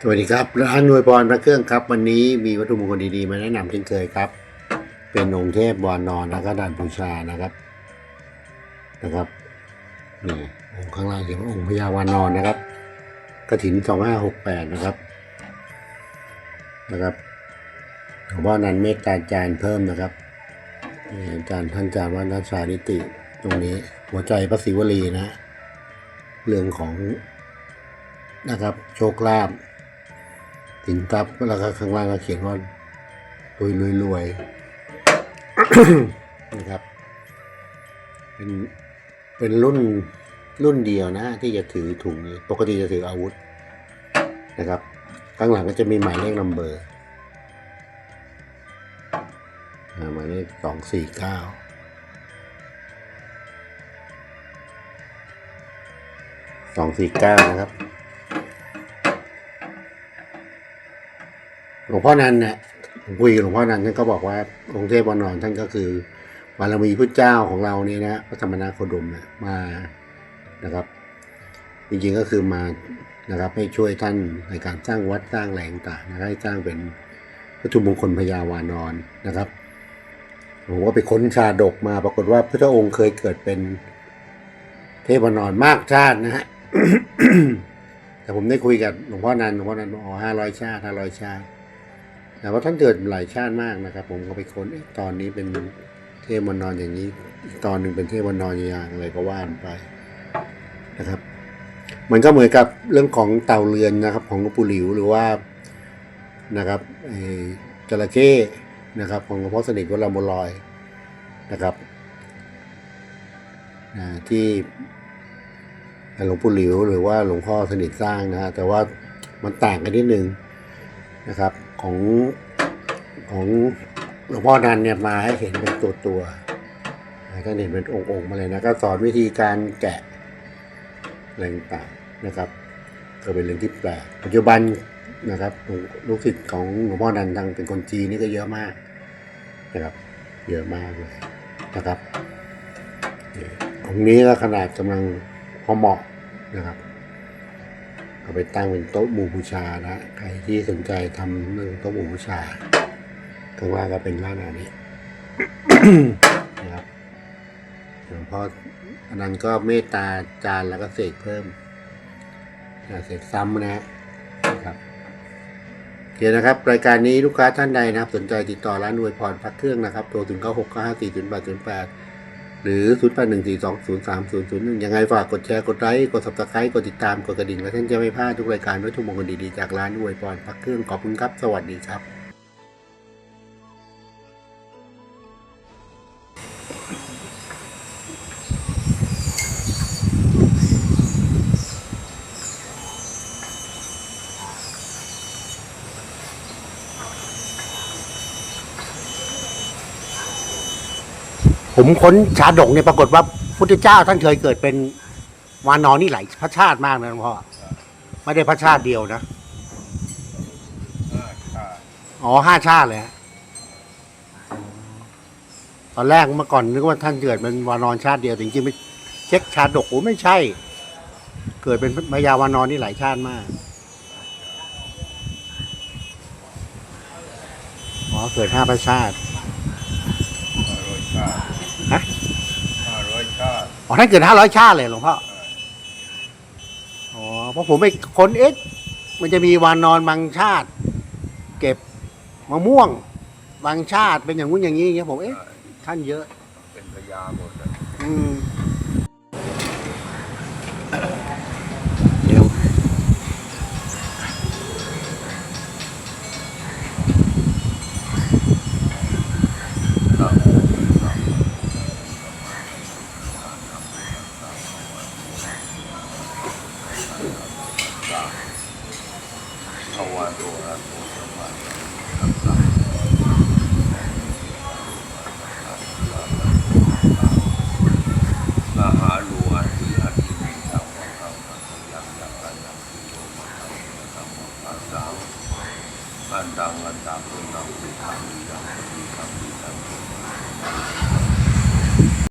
สวัสดีครับร้านนวยพรพระเครื่องครับ วันนี้มีวัตถุมงคลดีๆ มาแนะนำเช่นเคยครับ เป็นองค์เทพวานนอนแล้วก็ดานบูชานะครับนะครับนี่องค์ข้างล่างเขียนว่าองค์พญาวานนอนนะครับกระถินสองห้าหกแปดนะครับนะครับหลวงพ่อนันเมตตาจารย์เพิ่มนะครับนี่อาจารย์ท่านอาจารย์วัฒนชานิติ ตรงนี้หัวใจพระศิวลีนะ เรื่องของนะครับโชคลาภ สินทรัพย์แล้วก็ข้างล่างก็เขียนว่ารวยรวยรวยนะครับ เป็นเป็นรุ่นรุ่นเดียวนะ ที่จะถือถุงนี้ปกติจะถืออาวุธนะครับ ข้างหลังก็จะมีหมายเลขนัมเบอร์อ่าหมายเลขสองสี่เก้าสองสี่เก้านะครับ ลวงพ่อนันเนี่ยผมคุยกับหลวงพ่อนันท่านก็บอกว่าองค์เทพวานอนท่านก็คือบารมีพุทธเจ้าของเรานี่นะพระธรรมนาโคดมเนี่ยมานะครับ จริงๆก็คือมานะครับให้ช่วยท่านในการสร้างวัดสร้างแหล่งต่างนะครับให้สร้างเป็นวัตถุมงคลพญาวานอนนะครับผมก็ไปค้นชาดกมาปรากฏว่าพระองค์เคยเกิดเป็นเทพนอนมากชาตินะฮะแต่ผมได้คุยกับหลวงพ่อนันหลวงพ่อนันบอกอ๋อห้าร้อยชาติห้าร้อยชาติ แต่ว่าท่านเกิดหลายชาติมากนะครับ ผมก็ไปค้นตอนนี้เป็นเทพนอนอย่างนี้อีกตอนหนึ่งเป็นเทพนอนอย่างอะไรก็ว่านไปนะครับ มันก็เหมือนกับเรื่องของเต่าเรือนนะครับ ของหลวงปู่หลิวหรือว่านะครับไอ้จระเข้นะครับ ของหลวงพ่อสนิทวัดลำบัวลอยนะครับที่หลวงปู่หลิวหรือว่าหลวงพ่อสนิทสร้างนะฮะแต่ว่ามันต่างกันนิดนึงนะครับ ของของหลวงพ่อนันเนี่ยมาให้เห็นเป็นตัวตัวๆท่านเห็นเป็นองค์องค์มาเลยนะก็สอนวิธีการแกะอะไรต่างๆนะครับ ก็เป็นเรื่องที่แปลกปัจจุบันนะครับลูกศิษย์ของหลวงพ่อนันทางเป็นคนจีนนี่ก็เยอะมากนะครับ เยอะมากเลยนะครับองค์นี้ก็ขนาดกำลังพอเหมาะนะครับ เอาไปตั้งเป็นโต๊ะหมู่บูชานะใครที่สนใจทำเรื่องโต๊ะหมู่บูชาข้างล่าก็เป็นร้านอาหารนี้นะครับหลวงพ่ออันนั้นก็เมตตาจานแล้วก็เสกเพิ่มอ่เสกซ้ำนะฮะนะครับโอเคนะครับ รายการนี้ลูกค้าท่านใดนะครับ สนใจติดต่อร้านอวยพรพักเครื่องนะครับโทรถึงเก้าหกเก้าห้าสี่ศูนย์แปดศูนย์แปด หรือ 0 8 1 4 2 0 3 0 0 1 ยังไงฝากกดแชร์กดไลค์กด subscribe กดติดตามกดกระดิ่ง และท่านจะไม่พลาดทุกรายการด้วยทุกมงคลดีๆ จากร้านอวยพรพักเครื่องขอบคุณครับ สวัสดีครับ ผมค้นชาดกเนี่ยปรากฏว่าพุทธเจ้าท่านเคยเกิดเป็นวานอนนี่หลายพระชาติมากนะหลวงพ่อไม่ได้พระชาติเดียวนะอ๋อห้าชาติเลยตอนแรกเมื่อก่อนนึกว่าท่านเกิดเป็นวานอนชาติเดียวแต่จริงๆไม่เช็คชาดกโอ้ไม่ใช่ เกิดเป็นพญาวานอนนี่หลายชาติมากอ๋อเกิดห้าพระชาติ ฮะห้าร้อยชาติอ๋อท่านเกิดห้าร้อยชาติเลยหลวงพ่ออ๋อเพราะผมไปค้นเอ๊ะมันจะมีวานอนบางชาติ เก็บมะม่วง บางชาติเป็นอย่างงู้นอย่างนี้อย่างเงี้ยผมเอ๊ะท่านเยอะ เป็นพญาหมดเลย อืม อาหารูอันที่อันดังยังกันยังที่โยมะธรรมะธรรมะอาสาวอันดังอันดังคุณนังสุขังยังมีคำมีคำ